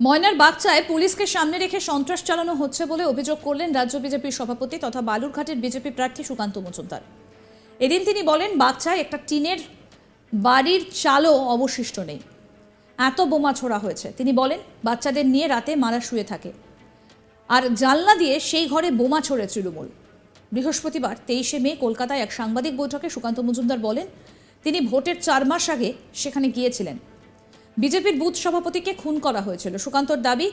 ময়নার বাগচায় পুলিশকে সামনে রেখে সন্ত্রাস চালানো হচ্ছে বলে অভিযোগ করলেন রাজ্য বিজেপির সভাপতি তথা বালুরঘাটের বিজেপি প্রার্থী সুকান্ত মজুমদার। এদিন তিনি বলেন, বাগচায় একটা টিনের বাড়ির চালও অবশিষ্ট নেই। এত বোমা ছোড়া হয়েছে। তিনি বলেন, বাচ্চাদের নিয়ে রাতে মারা শুয়ে থাকে। আর জানলা দিয়ে সেই ঘরে বোমা ছড়ে তৃণমূল। বৃহস্পতিবার তেইশে মে কলকাতায় এক সাংবাদিক বৈঠকে সুকান্ত মজুমদার বলেন, তিনি ভোটের চার মাস আগে সেখানে গিয়েছিলেন। বিজেপির বুথ সভাপতিকে খুন করা হয়েছিল। সুকান্তর দাবি,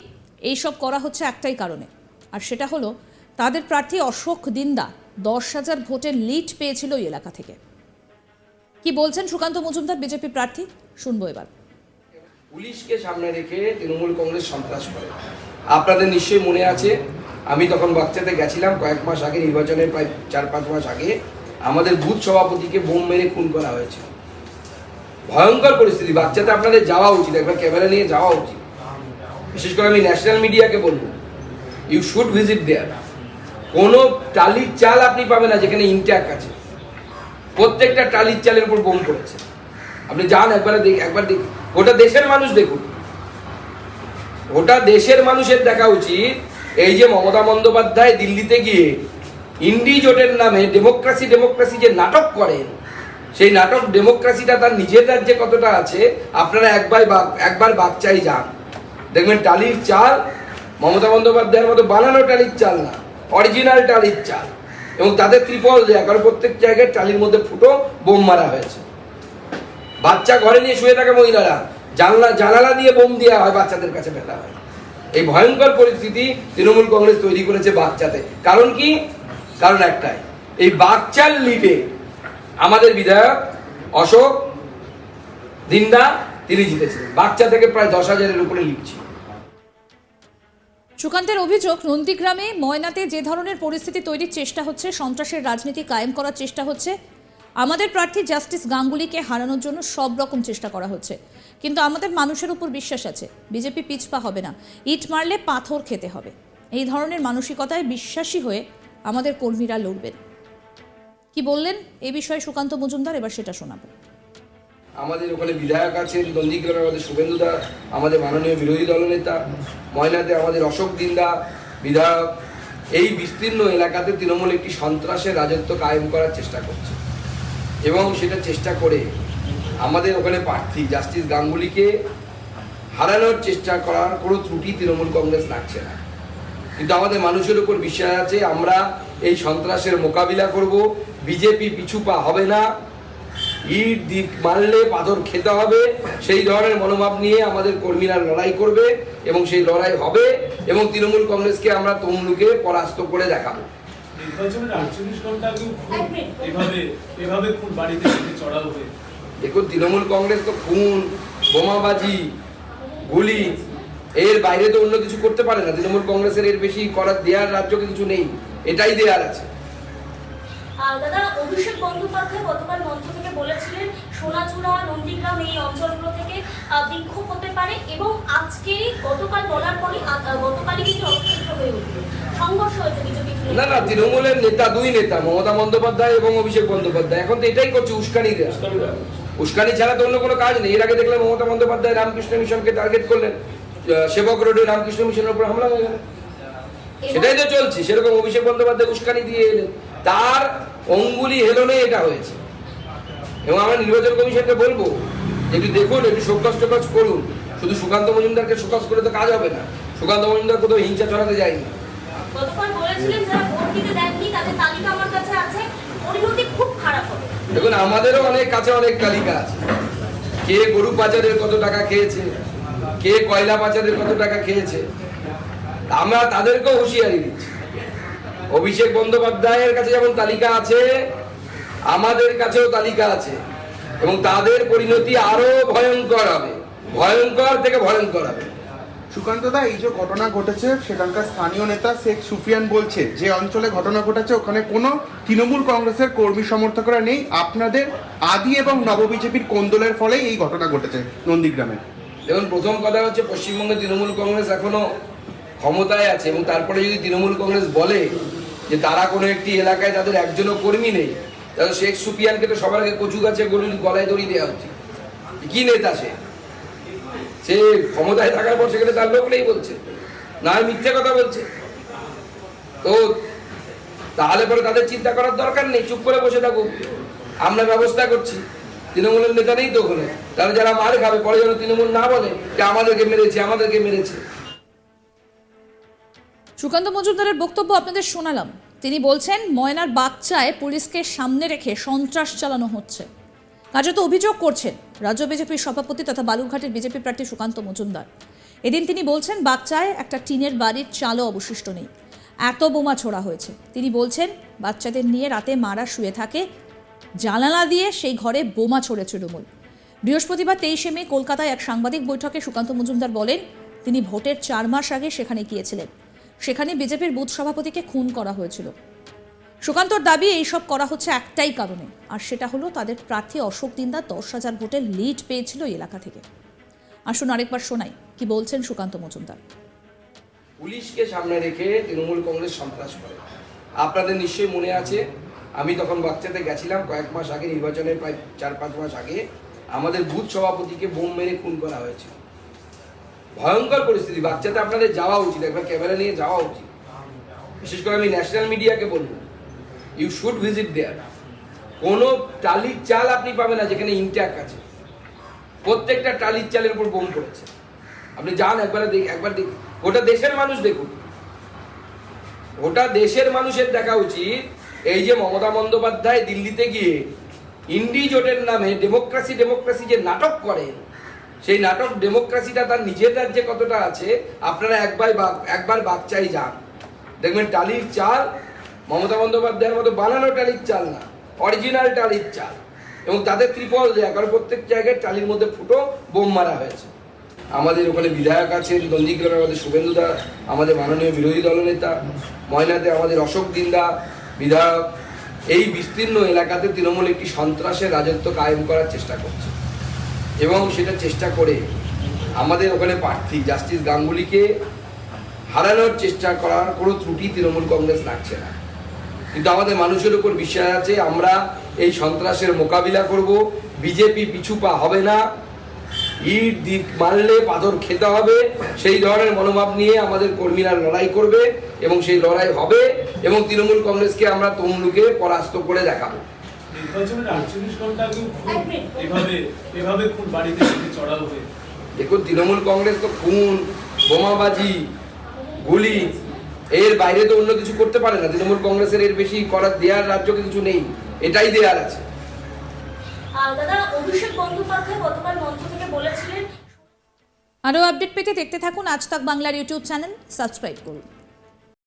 এইসব করা হচ্ছে একটাই কারণে। আর সেটা হলো, তাদের প্রার্থী অশোক দিন্দা দশ হাজার ভোটের লিড পেয়েছিল ওই এলাকা থেকে। কি বলছেন সুকান্ত মজুমদার, বিজেপি প্রার্থী? শুনব এবার। পুলিশকে সামনে রেখে তৃণমূল কংগ্রেস সন্ত্রাস করে। আপনাদের নিশ্চয়ই মনে আছে, আমি তখন বাচ্চাতে গেছিলাম কয়েক মাস আগে, নির্বাচনের প্রায় চার পাঁচ মাস আগে, আমাদের বুথ সভাপতিকে বোম মেরে খুন করা হয়েছে ভয়ঙ্কর পরিস্থিতি। বাচ্চাতে আপনাদের যাওয়া উচিত, একবার ক্যামেরা নিয়ে যাওয়া উচিত। বিশেষ করে আমি ন্যাশনাল মিডিয়াকে বলব। ইউ শুড ভিজিট দেয়ার কোনো টালির চাল আপনি পাবেন না, যেখানে ইনট্যাক আছে। প্রত্যেকটা টালির চালের উপর বোম পড়েছে। আপনি যান, একবার দেখ একবার দেখ। গোটা দেশের মানুষ দেখুন। গোটা দেশের মানুষের দেখা উচিত, এই যে মমতা বন্দ্যোপাধ্যায় দিল্লিতে গিয়ে ইন্ডি জোটের নামে ডেমোক্রেসি ডেমোক্রেসি যে নাটক করেন সেই নাটক ডেমোক্রেসিটা তার নিজের রাজ্যে কতটা আছে, আপনারা একবার একবার বাচ্চাই যান। দেখবেন টালির চাল, মমতা বন্দ্যোপাধ্যায়ের মতো বানানো টালির চাল না অরিজিনাল টালির চাল। এবং তাদের ত্রিপল দেয়া, কারণ প্রত্যেক জায়গায় টালির মধ্যে ফুটো বোম মারা হয়েছে। বাচ্চা ঘরে নিয়ে শুয়ে থাকে মহিলারা, জানলা জানালা দিয়ে বোম দেওয়া হয়, বাচ্চাদের কাছে ফেলা হয়। এই ভয়ঙ্কর পরিস্থিতি তৃণমূল কংগ্রেস তৈরি করেছে বাচ্চাতে কারণ কি? কারণ একটাই, এই বাচ্চার লিডে আমাদের বিধায়ক অশোক দিন্দা, তিনি জিতেছিলেন। বাচ্চা থেকে প্রায় দশ হাজারের উপরে লিড ছিল সুকান্তের অভিযোগ, নন্দীগ্রামে ময়নাতে যে ধরনের পরিস্থিতি তৈরির চেষ্টা হচ্ছে, সন্ত্রাসের রাজনীতি কায়েম করার চেষ্টা হচ্ছে, আমাদের প্রার্থী জাস্টিস গাঙ্গুলিকে হারানোর জন্য সব রকম চেষ্টা করা হচ্ছে। কিন্তু আমাদের মানুষের উপর বিশ্বাস আছে, বিজেপি পিছপা হবে না, ইট মারলে পাথর খেতে হবে। এই ধরনের মানসিকতায় বিশ্বাসী হয়ে আমাদের কর্মীরা লড়বেন। কি বললেন? এই বিষয়ে সুকান্ত মজুমদার, এবার সেটা শোনাবো। আমাদের ওখানে বিধায়ক আছেন নন্দীগ্রামে আমাদের শুভেন্দুদা আমাদের মাননীয় বিরোধী দলনেতা ময়নাতে আমাদের অশোক দিন্দা বিধায়ক। এই বিস্তীর্ণ এলাকাতে তৃণমূল একটি সন্ত্রাসের রাজত্ব কায়েম করার চেষ্টা করছে। এবং সেটা চেষ্টা করে আমাদের ওখানে প্রার্থী জাস্টিস গাঙ্গুলিকে হারানোর চেষ্টা করার কোনো ত্রুটি তৃণমূল কংগ্রেস রাখছে না। কিন্তু আমাদের মানুষের উপর বিশ্বাস আছে, আমরা এই সন্ত্রাসের মোকাবিলা করব বিজেপি পিছু পা হবে না। ইট দিক মারলে পাথর খেতে হবে। সেই ধরনের মনোভাব নিয়ে আমাদের কর্মীরা লড়াই করবে এবং সেই লড়াই হবে এবং তৃণমূল কংগ্রেসকে আমরা তমলুকে পরাস্ত করে দেখাবো। দেখুন তৃণমূল কংগ্রেস তো খুন বোমাবাজি গুলি এর বাইরে তো অন্য কিছু করতে পারে না। তৃণমূল কংগ্রেসের এর বেশি করার দেওয়ার রাজ্যকে কিছু নেই। এটাই দেয়ার আছে। দাদা অভিষেক বন্দ্যোপাধ্যায় গতকাল মঞ্চ থেকে বলেছিলেন সোনাচূড়া নন্দীগ্রাম এই অঞ্চলগুলো থেকে বিক্ষোভ হতে পারে এবং আজকে গতকাল বলার পরই গতকালই কিন্তু অস্তিত্ব হয়ে উঠল। সংঘর্ষ হয়েছে কিছু কিছু না না তৃণমূলের নেতা দুই নেতা মমতা বন্দ্যোপাধ্যায় এবং অভিষেক বন্দ্যোপাধ্যায়। এখন তো এটাই করছে উস্কানি উস্কানি ছাড়া তো অন্য কোনো কাজ নেই। এর আগে দেখলাম মমতা বন্দ্যোপাধ্যায় রামকৃষ্ণ মিশনকে টার্গেট করলেন। সেবক রোডে রামকৃষ্ণ মিশনের উপর হামলা হয়ে গেল। সেটাই তো চলছে সেরকম অভিষেক বন্দ্যোপাধ্যায় উস্কানি দিয়ে এলেন। তার অঙ্গুলি হেলনে এটা হয়েছে। এবং আমরা নির্বাচন কমিশনকে বলব একটু দেখুন একটু শোকস টোকস করুন। শুধু সুকান্ত মজুমদারকে শোকস করে তো কাজ হবে না। সুকান্ত মজুমদার কোথাও হিংসা চড়াতে যায়নি। দেখুন আমাদেরও অনেক কাছে অনেক তালিকা আছে। কে গরু পাচারের কত টাকা খেয়েছে? কে কয়লা পাচারের কত টাকা খেয়েছে? আমরা তাদেরকেও হুঁশিয়ারি দিচ্ছি। অভিষেক বন্দ্যোপাধ্যায়ের কাছে যেমন তালিকা আছে আমাদের কাছেও তালিকা আছে। এবং তাদের পরিণতি আরও ভয়ঙ্কর হবে। ভয়ঙ্কর থেকে ভয়ঙ্কর হবে। সুকান্ত দা এই যে ঘটনা ঘটেছে সেখানকার স্থানীয় নেতা শেখ সুফিয়ান বলছে যে অঞ্চলে ঘটনা ঘটেছে ওখানে কোনো তৃণমূল কংগ্রেসের কর্মী সমর্থকরা নেই। আপনাদের আদি এবং নব বিজেপির কোন্দলের ফলেই এই ঘটনা ঘটেছে নন্দীগ্রামে। দেখুন প্রথম কথা হচ্ছে পশ্চিমবঙ্গে তৃণমূল কংগ্রেস এখনও ক্ষমতায় আছে এবং তারপরে যদি তৃণমূল কংগ্রেস বলে যে তারা কোনো একটি এলাকায় তাদের একজনও কর্মী নেই। তাহলে শেখ সুপিয়ানকে তো সবার আগে কচু গাছে গরুর গলায় দড়ি দেওয়া উচিত কি নেতা সে? সে ক্ষমতায় থাকার পর সেখানে তার লোক নেই বলছে। না মিথ্যে কথা বলছে। তো তাহলে পরে তাদের চিন্তা করার দরকার নেই, চুপ করে বসে থাকুক। আমরা ব্যবস্থা করছি। তৃণমূলের নেতা নেই তো ওখানে। তাহলে যারা মার খাবে, পরে যেন তৃণমূল না বলে যে আমাদেরকে মেরেছে আমাদেরকে মেরেছে। সুকান্ত মজুমদারের বক্তব্য আপনাদের শোনালাম। তিনি বলছেন, ময়নার বাগচায় পুলিশকে সামনে রেখে সন্ত্রাস চালানো হচ্ছে। কার্যত অভিযোগ করছেন রাজ্য বিজেপির সভাপতি তথা বালুরঘাটের বিজেপি প্রার্থী সুকান্ত মজুমদার। এদিন তিনি বলছেন, বাগচায় একটা টিনের বাড়ির চালও অবশিষ্ট নেই। এত বোমা ছোড়া হয়েছে। তিনি বলছেন, বাচ্চাদের নিয়ে রাতে মারা শুয়ে থাকে, জানালা দিয়ে সেই ঘরে বোমা ছড়ে তৃণমূল। বৃহস্পতিবার তেইশে মে কলকাতায় এক সাংবাদিক বৈঠকে সুকান্ত মজুমদার বলেন, তিনি ভোটের চার মাস আগে সেখানে গিয়েছিলেন। সেখানে বিজেপির বুথ সভাপতিকে খুন করা হয়েছিল। সুকান্তর দাবি, এইসব করা হচ্ছে একটাই কারণে। আর সেটা হলো, তাদের প্রার্থী অশোক দিন্দা দশ হাজার ভোটের লিড পেয়েছিল এলাকা থেকে। আসুন আরেকবার শোনাই, কি বলছেন সুকান্ত মজুমদার? পুলিশকে সামনে রেখে তৃণমূল কংগ্রেস সন্ত্রাস করে। আপনাদের নিশ্চয়ই মনে আছে, আমি তখন বাচ্চাতে গেছিলাম কয়েক মাস আগে, নির্বাচনের প্রায় চার পাঁচ মাস আগে। আমাদের বুথ সভাপতিকে বোম মেরে খুন করা হয়েছিল ভয়ঙ্কর পরিস্থিতি। বাচ্চাতে আপনাদের যাওয়া উচিত, একবার ক্যামেরা নিয়ে যাওয়া উচিত। বিশেষ করে আমি ন্যাশনাল মিডিয়াকে বলব। ইউ শুড ভিজিট দেয়ার কোনো টালির চাল আপনি পাবেন না, যেখানে ইনট্যাক আছে। প্রত্যেকটা টালির চালের উপর বোম পড়েছে। আপনি যান, একবার দেখ একবার দেখ গোটা দেশের মানুষ দেখুন। গোটা দেশের মানুষের দেখা উচিত, এই যে মমতা বন্দ্যোপাধ্যায় দিল্লিতে গিয়ে, ইন্ডি জোটের নামে ডেমোক্রেসি ডেমোক্রেসি যে নাটক করেন সেই নাটক ডেমোক্রেসিটা তার নিজের রাজ্যে কতটা আছে, আপনারা একবার একবার বাচ্চাই যান। দেখবেন টালির চাল, মমতা বন্দ্যোপাধ্যায়ের মতো বানানো টালির চাল না অরিজিনাল টালির চাল। এবং তাদের ত্রিপল দেয়া কারণ প্রত্যেক জায়গায় টালির মধ্যে ফুটো বোম মারা হয়েছে। আমাদের ওখানে বিধায়ক আছেন নন্দীগ্রামে আমাদের শুভেন্দু দা আমাদের মাননীয় বিরোধী দলনেতা, ময়নাতে আমাদের অশোক দিন্দা বিধায়ক। এই বিস্তীর্ণ এলাকাতে তৃণমূল একটি সন্ত্রাসের রাজত্ব কায়েম করার চেষ্টা করছে। এবং সেটা চেষ্টা করে আমাদের ওখানে প্রার্থী জাস্টিস গাঙ্গুলিকে হারানোর চেষ্টা করার কোনো ত্রুটি তৃণমূল কংগ্রেস রাখছে না। কিন্তু আমাদের মানুষের উপর বিশ্বাস আছে, আমরা এই সন্ত্রাসের মোকাবিলা করব, বিজেপি পিছু পা হবে না, ইট দিক মারলে পাথর খেতে হবে, সেই ধরনের মনোভাব নিয়ে আমাদের কর্মীরা লড়াই করবে এবং সেই লড়াই হবে এবং তৃণমূল কংগ্রেসকে আমরা তমলুকে পরাস্ত করে দেখাবো। নির্বাচনের আটচল্লিশ ঘণ্টা আগেও এভাবে এভাবে খুন বাড়িতে চড়াও হয়ে। দেখুন তৃণমূল কংগ্রেস তো খুন বোমাবাজি গুলি এর বাইরে তো অন্য কিছু করতে পারে না। তৃণমূল কংগ্রেসের এর বেশি করার দেওয়ার রাজ্য কিছু নেই এটাই দেওয়ার আছে। দাদা অভিষেক বন্দ্যোপাধ্যায় গতকাল মঞ্চ থেকে বলেছিলেন আরও আপডেট পেতে দেখতে থাকুন আজ তাক বাংলার ইউটিউব চ্যানেল। সাবস্ক্রাইব করুন।